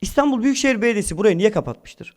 İstanbul Büyükşehir Belediyesi burayı niye kapatmıştır?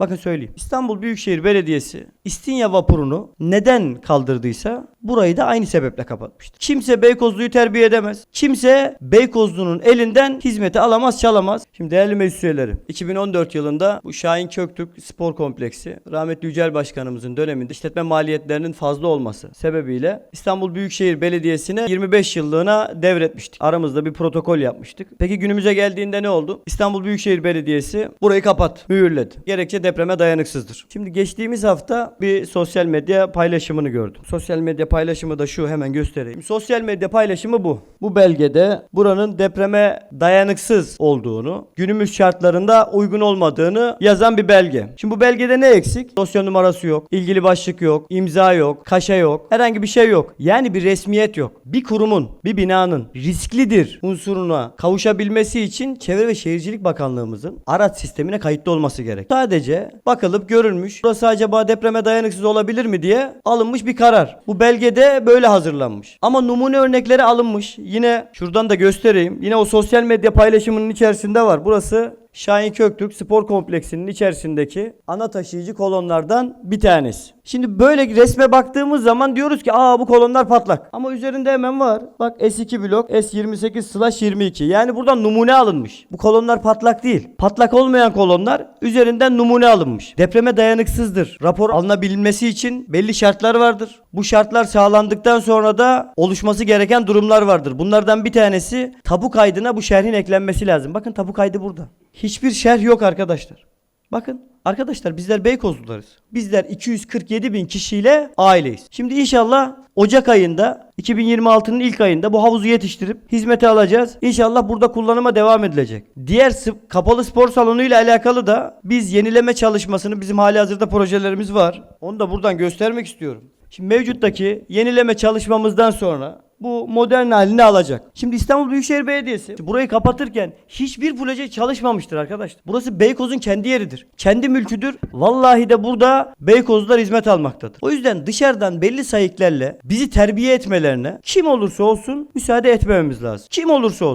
Bakın söyleyeyim. İstanbul Büyükşehir Belediyesi İstinye vapurunu neden kaldırdıysa burayı da aynı sebeple kapatmıştır. Kimse Beykozlu'yu terbiye edemez. Kimse Beykozlu'nun elinden hizmeti alamaz, çalamaz. Şimdi değerli meclis üyeleri, 2014 yılında bu Şahin Köktürk Spor Kompleksi rahmetli Yücel Başkanımızın döneminde işletme maliyetlerinin fazla olması sebebiyle İstanbul Büyükşehir Belediyesi'ne 25 yıllığına devretmiştik. Aramızda bir protokol yapmıştık. Peki günümüze geldiğinde ne oldu? İstanbul Büyükşehir Belediyesi burayı kapat, mühürledi. Gerekçe depreme dayanıksızdır. Şimdi geçtiğimiz hafta bir sosyal medya paylaşımını gördüm. Sosyal medya paylaşımı da şu hemen göstereyim. Sosyal medya paylaşımı bu. Bu belgede buranın depreme dayanıksız olduğunu, günümüz şartlarında uygun olmadığını yazan bir belge. Şimdi bu belgede ne eksik? Dosya numarası yok, ilgili başlık yok, imza yok, kaşe yok, herhangi bir şey yok. Yani bir resmiyet yok. Bir kurumun, bir binanın risklidir unsuruna kavuşabilmesi için Çevre ve Şehircilik Bakanlığımızın araç sistemine kayıtlı olması gerek. Sadece bakılıp görülmüş. Burası acaba depreme dayanıksız olabilir mi diye alınmış bir karar. Bu belgede böyle hazırlanmış. Ama numune örnekleri alınmış. Yine şuradan da göstereyim. Yine o sosyal medya paylaşımının içerisinde var. Burası Şahin Köktürk Spor Kompleksinin içerisindeki ana taşıyıcı kolonlardan bir tanesi. Şimdi böyle resme baktığımız zaman diyoruz ki aa bu kolonlar patlak. Ama üzerinde hemen var. Bak S2 blok S28 slash 22. Yani buradan numune alınmış. Bu kolonlar patlak değil. Patlak olmayan kolonlar üzerinden numune alınmış. Depreme dayanıksızdır. Rapor alınabilmesi için belli şartlar vardır. Bu şartlar sağlandıktan sonra da oluşması gereken durumlar vardır. Bunlardan bir tanesi tabu kaydına bu şerhin eklenmesi lazım. Bakın tabu kaydı burada. Hiçbir şerh yok arkadaşlar. Bakın arkadaşlar bizler Beykozlularız. Bizler 247 bin kişiyle aileyiz. Şimdi inşallah Ocak ayında 2026'nın ilk ayında bu havuzu yetiştirip hizmete alacağız. İnşallah burada kullanıma devam edilecek. Diğer kapalı spor salonu ile alakalı da biz yenileme çalışmasını bizim hali hazırda projelerimiz var. Onu da buradan göstermek istiyorum. Şimdi mevcuttaki yenileme çalışmamızdan sonra bu modern halini alacak. Şimdi İstanbul Büyükşehir Belediyesi burayı kapatırken hiçbir proje çalışmamıştır arkadaşlar. Burası Beykoz'un kendi yeridir. Kendi mülküdür. Vallahi de burada Beykozlular hizmet almaktadır. O yüzden dışarıdan belli sayıklarla bizi terbiye etmelerine kim olursa olsun müsaade etmememiz lazım. Kim olursa olsun.